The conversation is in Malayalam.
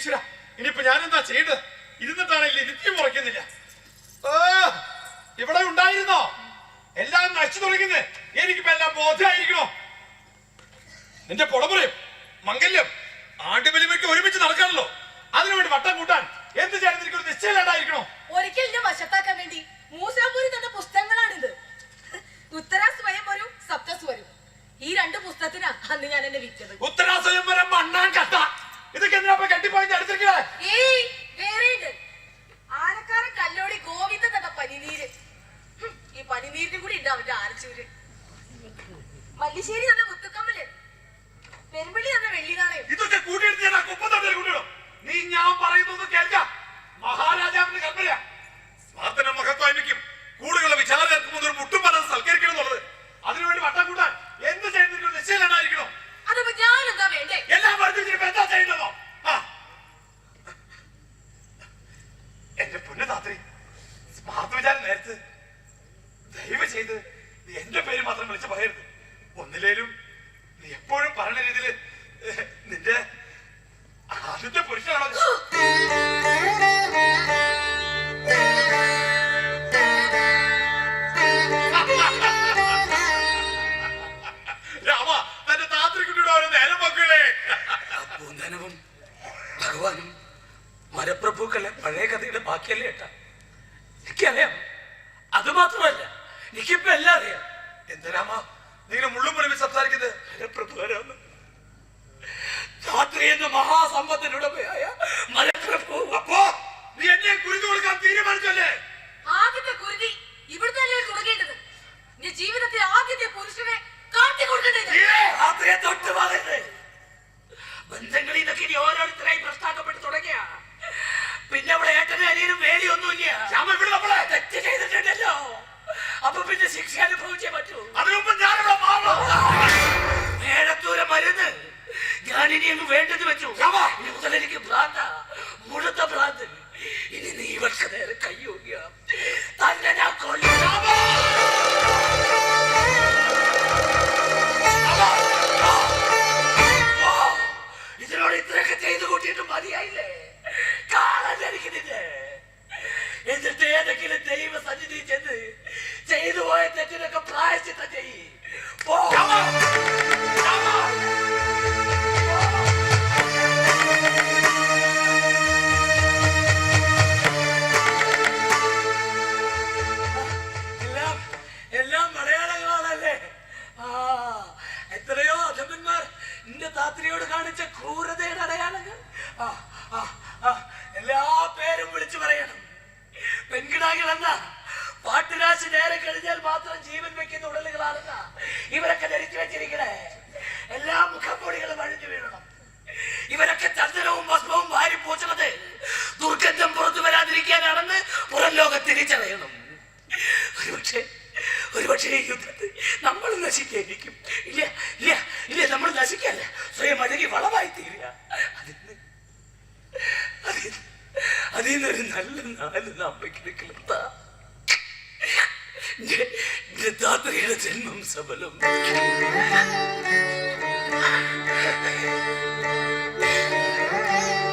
ഈശ്വര ഇനിയിപ്പോ ഞാൻ എന്താ ചെയ്യേണ്ടത് ഇരുന്നിട്ടാണെങ്കിൽ നിത്യം മുറയ്ക്കുന്നില്ല ഓ ഇവിടെ ഉണ്ടായിരുന്നോ? എല്ലാം നശിച്ചു തുടങ്ങുന്നേ. എനിക്കിപ്പോ എല്ലാം ബോധമായിരിക്കണോ നിന്റെ പുടമുറയും മംഗല്യം ആണ്ടുബലിമയ്ക്ക് ഒരുമിച്ച് നടക്കാണല്ലോ. അതിനുവേണ്ടി വട്ടം കൂട്ടാൻ എന്ത് ചെയ്യാൻ എനിക്കൊരു നിശ്ചയമില്ലാണ്ടായിരിക്കണോ? ഒരിക്കൽ എന്നെ വശത്താക്കാൻ വേണ്ടി മൂസാപൂരി തന്ന പുസ്തകങ്ങളാണിത്. ഉത്തര ഒരു സപ്തസ്വരും ഈ രണ്ട് പുസ്തകത്തിനാ അന്ന് ഞാൻ എന്നെ വിറ്റത്. ഉത്തരാ വരെ മണ്ണാൻ കട്ട. எதுனா கட்டி போய் எடுத்திருக்கிறேன் ചെയ്ത് നീ എന്റെ പേര് മാത്രം വിളിച്ച് പറയരുത്. ഒന്നിലേലും നീ എപ്പോഴും പറഞ്ഞ രീതിയിൽ നിന്റെ ആദ്യത്തെ പുരുഷനാണോ രാമ ഭഗവാനും മരപ്രഭുക്കളെ പഴയ കഥയുടെ ബാക്കിയല്ലേ ഏട്ടാ? എനിക്കറിയാം. അത് മാത്രമല്ല എനിക്കിപ്പോ എല്ലാം അറിയാം. എന്താ നിങ്ങൾ നീ മുള്ളും പൊളിമി സംസാരിക്കുന്നത്? മരപ്രഭു ആരാന്ന് രാത്രി എന്ന മഹാസമ്പത്തിനുടമയായ മലപ്രഭു. അപ്പോ നീ എന്നെ കുരുതി കൊടുക്കാൻ തീരുമാനിച്ചല്ലേ? ആദ്യത്തെ കുരുതി ഇവിടുത്തെ തുടങ്ങേണ്ടത്? നിന്റെ ജീവിതത്തിൽ ആദ്യത്തെ പുരുഷനെ കാട്ടി കൊടുക്കേണ്ടത് രാത്രിയെ തൊട്ട് പറയരുത് ബന്ധങ്ങളിൽ നിന്നൊക്കെ ഇനി ഓരോരുത്തരായി പ്രശ്നാക്കപ്പെട്ട് തുടങ്ങിയ. പിന്നെ അവിടെ ഏട്ടനും അനിയനും വേലിയൊന്നുമില്ല. ഞാൻ ഇവിടെ നമ്മളെ ഞാനിനി അങ്ങ് വേണ്ടത് വെച്ചു! ഇനി എനിക്ക് ഭ്രാന്ത മുഴുത്ത ഭ്രാന്ത്. ഇനി നീ ഇവർക്ക് നേരെ കയ്യൂങ്ങിയ തന്നെ ഞാൻ ഇതിനോട് ഇത്രയൊക്കെ ചെയ്തു കൂട്ടിയിട്ട് മതിയായില്ലേ? കാണാൻ എനിക്ക് നിന്നെ എന്നിട്ട് ഏതെങ്കിലും ദൈവ സന്നിധി ചെന്ന് ചെയ്തു പോയ തെറ്റിനൊക്കെ പ്രായച്ചിട്ട എത്രയോ അധമന്മാർ നിന്റെ താത്രിയോട് കാണിച്ച ക്രൂരതയുടെ അടയാളങ്ങൾ. ആ ആ ആ എല്ലാ പേരും വിളിച്ചു പറയണം. എന്നാ പാട്ടുരാശി നേരെ കഴിഞ്ഞാൽ മാത്രം ജീവൻ വെക്കുന്ന ഉടലുകളാണെന്ന ഇവരൊക്കെ ധരിച്ചു വെച്ചിരിക്കണേ. എല്ലാ മുഖപ്പൊടികളും അഴിഞ്ഞു വീഴണം. ഇവരൊക്കെ ചന്ദനവും ഭസ്മവും വാരി പൂച്ചണത് ദുർഗന്ധം പുറത്തു വരാതിരിക്കാനാണെന്ന് പുറം ലോകം തിരിച്ചറിയണം. യുദ്ധത്തിൽ നമ്മൾ നശിക്കായിരിക്കും. ഇല്ല ഇല്ല ഇല്ല നമ്മൾ നശിക്കല്ല. സ്വയം അഴകി വളമായി തീരുക അതിന് അതിന് അതിൽ നിന്നൊരു നല്ല നാല് നമ്മയ്ക്ക് എന്താ താത്രയുടെ ജന്മം സഫലം